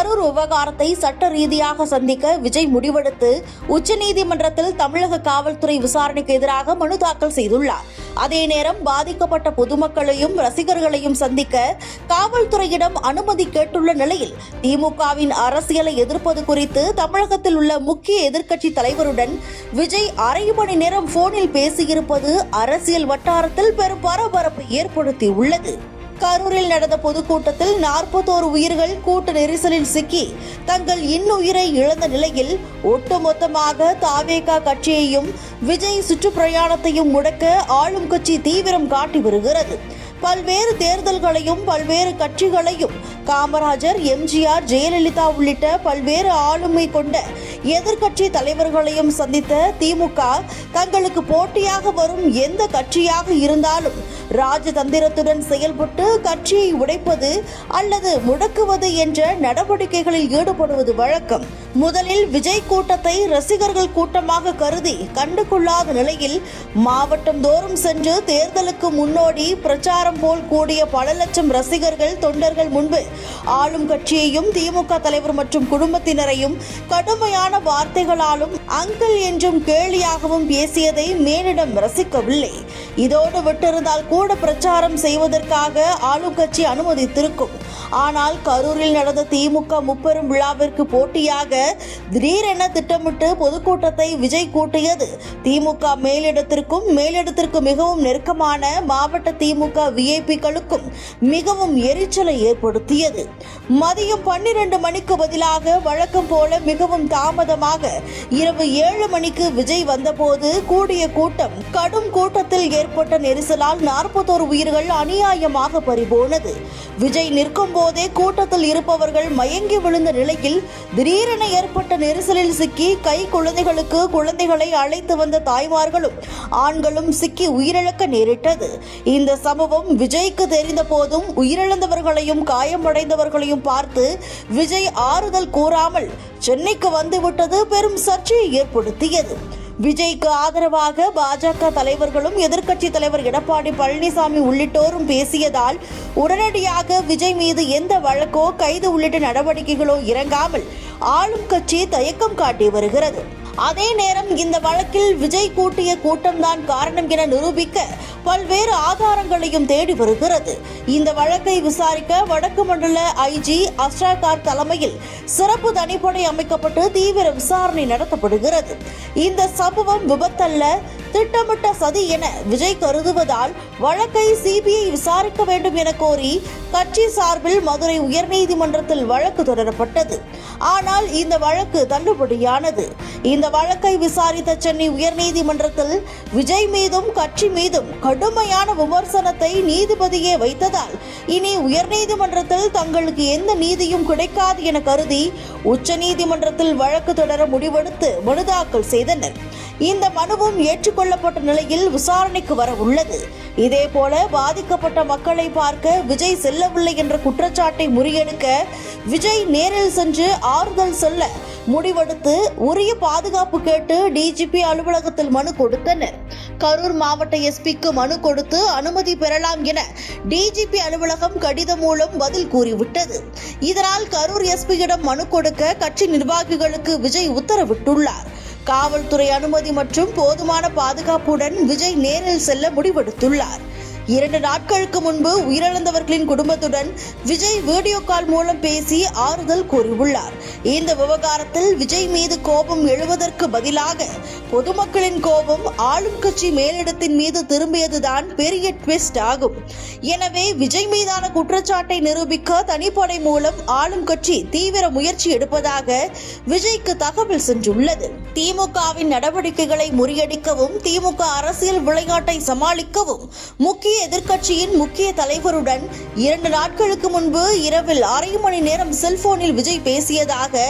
கரூர் விவகாரத்தை சட்ட ரீதியாக சந்திக்க விஜய் முடிவெடுத்து உச்சநீதிமன்றத்தில் தமிழக காவல்துறை விசாரணைக்கு எதிராக மனு தாக்கல் செய்துள்ளார். அதே நேரம் பாதிக்கப்பட்ட பொதுமக்களையும் ரசிகர்களையும் சந்திக்க காவல்துறையிடம் அனுமதி கேட்டுள்ள நிலையில் திமுகவின் அரசியலை எதிர்ப்பது குறித்து தமிழகத்தில் உள்ள முக்கிய எதிர்க்கட்சி தலைவருடன் விஜய் அரை மணி நேரம் போனில் பேசியிருப்பது அரசியல் வட்டாரத்தில் பெரும் பரபரப்பை ஏற்படுத்தியுள்ளது. கரூரில் நடந்த பொதுக்கூட்டத்தில் நாற்பத்தோரு உயிர்கள் கூட்ட நெரிசலில் சிக்கி தங்கள் இன்னுயிரை இழந்த நிலையில் ஒட்டுமொத்தமாக தாவேகா கட்சியையும் விஜய் சுற்றுப்பிரயாணத்தையும் முடக்க ஆளும் கட்சி தீவிரம் காட்டி வருகிறது. பல்வேறு தேர்தல்களையும் பல்வேறு கட்சிகளையும் காமராஜர் எம்ஜிஆர் ஜெயலலிதா உள்ளிட்ட பல்வேறு ஆளுமை கொண்ட எதிர்க்கட்சி தலைவர்களையும் சந்தித்த திமுக தங்களுக்கு போட்டியாக வரும் எந்த கட்சியாக இருந்தாலும் ராஜதந்திரத்துடன் செயல்பட்டு கட்சியை உடைப்பது அல்லது முடக்குவது என்ற நடவடிக்கைகளில் ஈடுபடுவது வழக்கம். முதலில் விஜய் கூட்டத்தை ரசிகர்கள் கூட்டமாக கருதி கண்டுகொள்ளாத நிலையில் மாவட்டம் தோறும் சென்று தேர்தலுக்கு முன்னோடி பிரச்சாரம் போல் கூடிய பல லட்சம் ரசிகர்கள் தொண்டர்கள் முன்பு ஆளும் கட்சியையும் திமுக தலைவர் மற்றும் குடும்பத்தினரையும் கடுமையான வார்த்தைகளாலும் அங்கிள் என்றும் கேலியாகவும் பேசியதை மேலிடம் ரசிக்கவில்லை. இதோடு விட்டிருந்தால் கூட பிரச்சாரம் செய்வதற்காக ஆளும் கட்சி அனுமதித்திருக்கும். ஆனால் கரூரில் நடந்த திமுக முப்பெரும் விழாவிற்கு போட்டியாக திடீரென திட்டமிட்டு பொதுக்கூட்டத்தை விஜய் கூட்டியது. திமுக மேலிடத்திற்கும் மேலிடத்திற்கு மிகவும் நெருக்கமான மாவட்ட திமுக விஐபிக்களுக்கும் மிகவும் எரிச்சலை ஏற்படுத்தியது. மதியம் பன்னிரண்டு மணிக்கு பதிலாக வழக்கம் போல மிகவும் தாமதமாக இரவு ஏழு மணிக்கு விஜய் வந்தபோது கூடிய கூட்டம் கடும் கூட்டத்தில் ஏற்பட்ட நெரிசலால் நாற்பத்தோரு உயிர்கள் அநியாயமாக பறிபோனது. விஜய் நிற்கும் போதே கூட்டத்தில் இருப்பவர்கள் மயங்கி விழுந்த நிலையில் திடீரென ஏற்பட்ட நெரிசலில் சிக்கி கை குழந்தைகளுக்கு குழந்தைகளை அழைத்து வந்த தாய்மார்களும் ஆண்களும் சிக்கி உயிரிழக்க நேரிட்டது. இந்த சம்பவம் விஜய்க்கு தெரிந்த போதும் உயிரிழந்தவர்களையும் காயமடைந்தவர்களையும் பார்த்து விஜய் ஆறுதல் கூறாமல் சென்னைக்கு வந்துவிட்டது பெரும் சர்ச்சையை ஏற்படுத்தியது. விஜய்க்கு ஆதரவாக பாஜக தலைவர்களும் எதிர்க்கட்சி தலைவர் எடப்பாடி பழனிசாமி உள்ளிட்டோரும் பேசியதால் உடனடியாக விஜய் மீது எந்த வழக்கோ கைது உள்ளிட்ட நடவடிக்கைகளோ இறங்காமல் ஆளும் கட்சி தயக்கம் காட்டி வருகிறது. அதே நேரம் இந்த வழக்கில் விஜய் கூட்டிய கூட்டம்தான் காரணம் என நிரூபிக்க பல்வேறு ஆதாரங்களையும் தேடி வருகிறது. இந்த வழக்கை விசாரிக்க வடக்கு மண்டல ஐஜி அஸ்ராகார் தலைமையில் சிறப்பு தனிப்படை அமைக்கப்பட்டு தீவிர விசாரணை நடத்தப்படுகிறது. இந்த சம்பவம் விபத்தல்ல திட்டமிட்ட சதி என விஜய் கருதுவதால் வழக்கை சிபிஐ விசாரிக்க வேண்டும் என கோரி கட்சி சார்பில் மதுரை உயர்நீதிமன்றத்தில் வழக்கு தொடரப்பட்டது. ஆனால் இந்த வழக்கு தள்ளுபடியானது. இந்த வழக்கை விசாரித்த சென்னை உயர்நீதிமன்றத்தில் விஜய் மீதும் கட்சி மீதும் கடுமையான விமர்சனத்தை நீதிபதியே வைத்ததால் இனி உயர்நீதிமன்றத்தில் தங்களுக்கு எந்த நீதியும் கிடைக்காது என கருதி உச்சநீதிமன்றத்தில் வழக்கு தொடர முடிவெடுத்து மனு தாக்கல் செய்தனர். இந்த மனுவும் கொல்லப்பட்ட நிலையில் விசாரணைக்கு வர உள்ளது. இதேபோல பாதிக்கப்பட்ட மக்களை பார்க்க விஜய் செல்லவில்லை என்ற குற்றச்சாட்டை முறியடிக்க விஜய் நேரில் சென்று ஆறுதல் சொல்ல முடிவெடுத்து உரிய பாதுகாப்பு கேட்டு டிஜிபி அலுவலகத்தில் மனு கொடுத்தனர். கரூர் மாவட்ட எஸ்பிக்கு மனு கொடுத்து அனுமதி பெறலாம் என டிஜிபி அலுவலகம் கடிதம் மூலம் பதில் கூறிவிட்டது. இதனால் கரூர் எஸ்பியிடம் மனு கொடுக்க கட்சி நிர்வாகிகளுக்கு விஜய் உத்தரவிட்டுள்ளார். காவல்துறை அனுமதி மற்றும் போதுமான பாதுகாப்புடன் விஜய் நேரில் செல்ல முடிவெடுத்துள்ளார். இரண்டு நாட்களுக்கு முன்பு உயிரிழந்தவர்களின் குடும்பத்துடன் விஜய் வீடியோ கால் மூலம் பேசி ஆறுதல் கூறியுள்ளார். இந்த விவகாரத்தில் விஜய் மீது கோபம் எழுவதற்கு பதிலாக பொதுமக்களின் கோபம் ஆளும் கட்சி மேலிடத்தின் மீது திரும்பியதுதான் பெரிய ட்விஸ்ட் ஆகும். எனவே விஜய் மீதான குற்றச்சாட்டை நிரூபிக்க தனிப்படை மூலம் ஆளும் கட்சி தீவிர முயற்சி எடுப்பதாக விஜய்க்கு தகவல் சென்றுள்ளது. திமுகவின் நடவடிக்கைகளை முறியடிக்கவும் திமுக அரசியல் விளையாட்டை சமாளிக்கவும் முக்கிய எதிர்க்கட்சியின் முக்கிய தலைவருடன் இரண்டு நாட்களுக்கு முன்பு இரவில் அரை மணி நேரம் செல்போனில் விஜய் பேசியதாக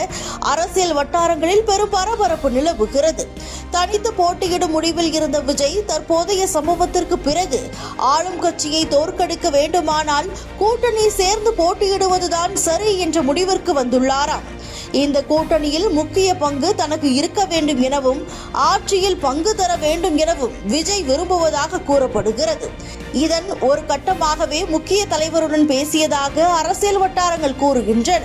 அரசியல் வட்டாரங்களில் பெரும் பரபரப்பு நிலவுகிறது. தனித்து போட்டியிடும் முடிவில் இருந்த விஜய் தற்போதைய சம்பவத்திற்கு பிறகு ஆளும் கட்சியை தோற்கடிக்க வேண்டுமானால் கூட்டணி சேர்ந்து போட்டியிடுவதுதான் சரி என்ற முடிவிற்கு வந்துள்ளாராம். இந்த கூட்டணியில் முக்கிய பங்கு தனக்கு இருக்க வேண்டும் எனவும் ஆட்சியில் பங்கு தர வேண்டும் எனவும் விஜய் விரும்புவதாக கூறப்படுகிறது. இதன் ஒரு கட்டமாகவே முக்கிய தலைவருடன் பேசியதாக அரசியல் வட்டாரங்கள் கூறுகின்றன.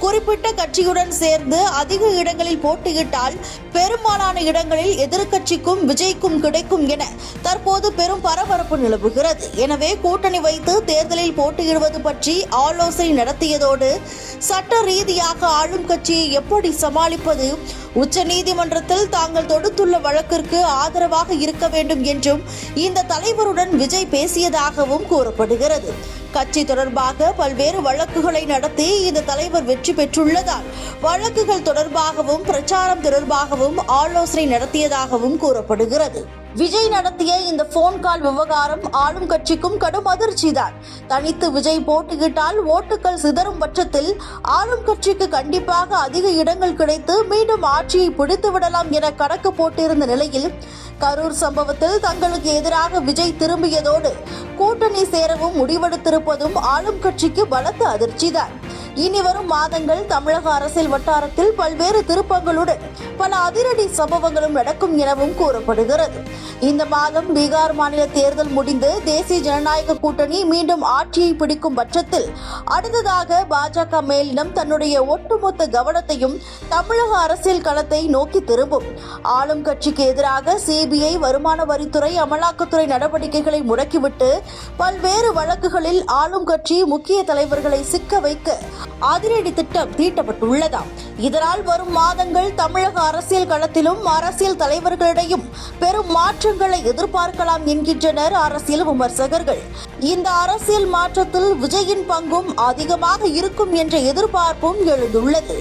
குறிப்பிட்ட கட்சியுடன் சேர்ந்து அதிக இடங்களில் போட்டியிட்டால் பெரும்பாலான இடங்களில் எதிர்க்கட்சிக்கும் விஜய்க்கும் கிடைக்கும் என தற்போது பெரும் பரபரப்பு நிலவுகிறது. எனவே கூட்டணி வைத்து தேர்தலில் போட்டியிடுவது பற்றி ஆலோசனை நடத்தியதோடு சட்ட ரீதியாக ஆளும் கட்சியை எப்படி சமாளிப்பது உச்சநீதிமன்றத்தில் தாங்கள் தொடுத்துள்ள வழக்கிற்கு ஆதரவாக இருக்க வேண்டும் என்றும் இந்த தலைவருடன் விஜய் பேசியதாகவும் கூறப்படுகிறது. கட்சி தொடர்பாக பல்வேறு வழக்குகளை நடத்தி இந்த தலைவர் வெற்றி பெற்றுள்ளதால் வழக்குகள் தொடர்பாகவும் பிரச்சாரம் தொடர்பாகவும் ஆலோசனை நடத்தியதாகவும் கூறப்படுகிறது. விஜய் நடத்திய இந்த போன் கால் விவகாரம் ஆளும் கட்சிக்கும் கடும் அதிர்ச்சிதான். தனித்து விஜய் போட்டியிட்டால் ஓட்டுகள் சிதறும் பட்சத்தில் ஆளும் கட்சிக்கு கண்டிப்பாக அதிக இடங்கள் கிடைத்து மீண்டும் ஆட்சியை பிடித்து விடலாம் என கணக்கு போட்டிருந்த நிலையில் கரூர் சம்பவத்தில் தங்களுக்கு எதிராக விஜய் திரும்பியதோடு கூட்டணி சேரவும் முடிவெடுத்திருப்பதும் ஆளும் கட்சிக்கு பலத்த அதிர்ச்சிதான். இனி வரும் மாதங்கள் தமிழக அரசியல் வட்டாரத்தில் பல்வேறு திருப்பங்களுடன் பல அதிரடி சம்பவங்களும் நடக்கும் எனவும் கூறப்படுகிறது. இந்த மாதம் பீகார் மாநில தேர்தல் முடிந்து தேசிய ஜனநாயக கூட்டணி மீண்டும் ஆட்சியை பிடிக்கும் பட்சத்தில் அடுத்ததாக பாஜக மேலிடம் தன்னுடைய ஒட்டுமொத்த கவனத்தையும் தமிழக அரசியல் களத்தை நோக்கி திரும்பும். ஆளும் கட்சிக்கு எதிராக சிபிஐ வருமான வரித்துறை அமலாக்கத்துறை நடவடிக்கைகளை முடக்கிவிட்டு பல்வேறு வழக்குகளில் ஆளும் கட்சி முக்கிய தலைவர்களை சிக்க வைக்க அதிரடி திட்டம் தீட்டப்பட்டுள்ளதாம். இதனால் வரும் மாதங்கள் தமிழக அரசியல் களத்திலும் அரசியல் தலைவர்களிடையும் பெரும் மாற்றங்களை எதிர்பார்க்கலாம் என்கின்றனர் அரசியல் விமர்சகர்கள். இந்த அரசியல் மாற்றத்தில் விஜயின் பங்கும் அதிகமாக இருக்கும் என்ற எதிர்பார்ப்பும் எழுந்துள்ளது.